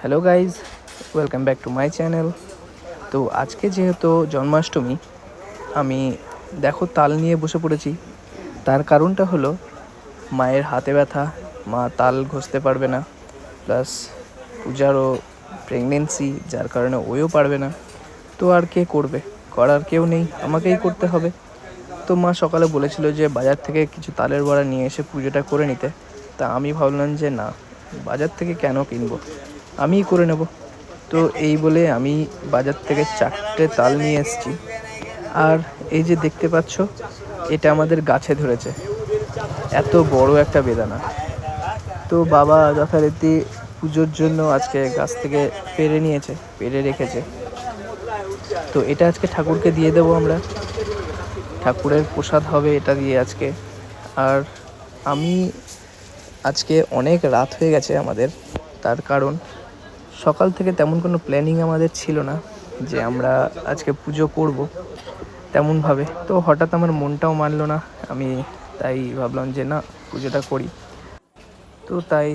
Hello guys welcome back to my channel তো আজকে যেহেতু জন্মাষ্টমী, আমি দেখো তাল নিয়ে বসে পড়েছি। তার কারণটা হলো, মায়ের হাতে ব্যথা, মা তাল ঘষতে পারবে না প্লাস পূজারও প্রেগনেন্সি যার কারণে ওও পারবে না। তো আর কে করবে? করার কেউ নেই, আমাকেই করতে হবে। তো মা সকালে বলেছিল যে বাজার থেকে কিছু তালের বড়া নিয়ে এসে পুজোটা করে নিতে। তা আমি ভাবলাম যে না, বাজার থেকে কেন কিনবো? আমিই করে নেব। তো এই বলে আমি বাজার থেকে চারটে তাল নিয়ে এসেছি। আর এই যে দেখতে পাচ্ছ, এটা আমাদের গাছে ধরেছে। এত বড় একটা বেদানা। তো বাবা যথারীতি পুজোর জন্য আজকে গাছ থেকে পেরে নিয়েছে পেরে রেখেছে। তো এটা আজকে ঠাকুরকে দিয়ে দেবো আমরা। ঠাকুরের প্রসাদ হবে এটা দিয়ে আজকে। আর আমি আজকে অনেক রাত হয়ে গেছে আমাদের, তার কারণ সকাল থেকে তেমন কোনো প্ল্যানিং আমাদের ছিল না যে আমরা আজকে পুজো করব তেমনভাবে। তো হঠাৎ আমার মনটাও মানলো না, আমি তাই ভাবলাম যে না, পুজোটা করি। তো তাই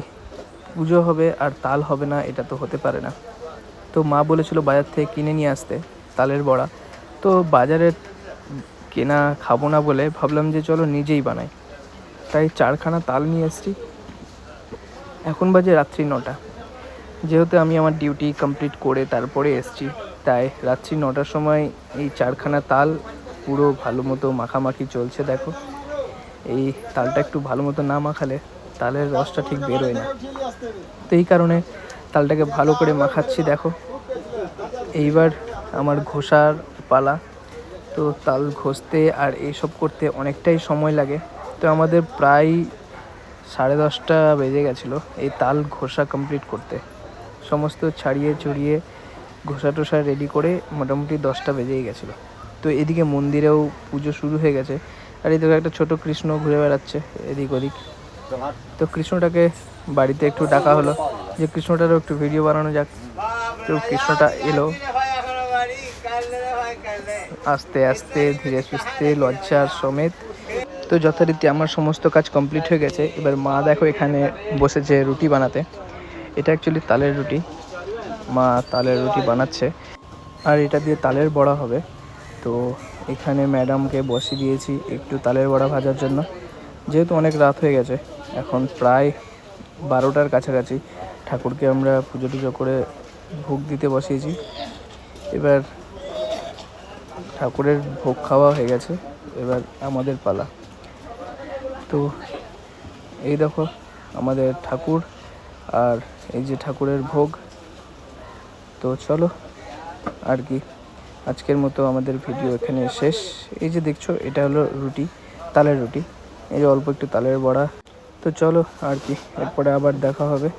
পুজো হবে আর তাল হবে না, এটা তো হতে পারে না। তো মা বলেছিল বাজার থেকে কিনে নিয়ে আসতে, তালের বড়া। তো বাজারে কেনা খাব না বলে ভাবলাম যে চলো নিজেই বানাই। তাই চারখানা তাল নিয়ে এসেছি এখন বাজে রাত্রি নটা। যেহেতু আমি আমার ডিউটি কমপ্লিট করে তারপরে এসেছি, তাই রাত্রি নটার সময় এই চারখানা তাল পুরো ভালো মতো মাখামাখি চলছে দেখো। এই তালটা একটু ভালো মতো না মাখালে তালের রসটা ঠিক বেরোয় না। তো এই কারণে তালটাকে ভালো করে মাখাচ্ছি দেখো। এইবার আমার ঘষার পালা। তো তাল ঘষতে আর এইসব করতে অনেকটাই সময় লাগে। তো আমাদের প্রায় সাড়ে দশটা বেজে গেছিল এই তাল ঘষা কমপ্লিট করতে। সমস্ত ছাড়িয়ে চড়িয়ে ঘষা টোষা রেডি করে মোটামুটি দশটা বেজেই গেছিল। তো এদিকে মন্দিরেও পুজো শুরু হয়ে গেছে। আর এদিকে একটা ছোট কৃষ্ণ ঘুরে বেড়াচ্ছে এদিক ওদিক। তো কৃষ্ণটাকে বাড়িতে একটু ডাকা হলো। যে কৃষ্ণটারও একটু ভিডিও বানানো যাক। তো কৃষ্ণটা এলো। আস্তে আস্তে, ধীরে সুস্থে, লজ্জার সমেত। তো যথারীতি আমার সমস্ত কাজ কমপ্লিট হয়ে গেছে। এবার মা দেখো এখানে বসেছে রুটি বানাতে। এটা অ্যাকচুয়ালি তালের রুটি। মা তালের রুটি বানাচ্ছে। আর এটা দিয়ে তালের বড়া হবে। তো এখানে ম্যাডামকে বসিয়ে দিয়েছি একটু তালের বড়া ভাজার জন্য। যেহেতু অনেক রাত হয়ে গেছে, এখন প্রায় বারোটার কাছাকাছি। ঠাকুরকে আমরা পুজো টুজো করে ভোগ দিতে বসিয়েছি। এবার ঠাকুরের ভোগ খাওয়া হয়ে গেছে। এবার আমাদের পালা। তো এই দেখো, আমাদের ঠাকুর আর এই যে ঠাকুরের ভোগ। তো চলো, আর কি, আজকের মতো আমাদের ভিডিও এখানে শেষ। এই যে দেখছ, এটা হলো রুটি, তালের রুটি। এই যে অল্প একটু তালের বড়া। তো চলো, আর কি, এরপরে আবার দেখা হবে।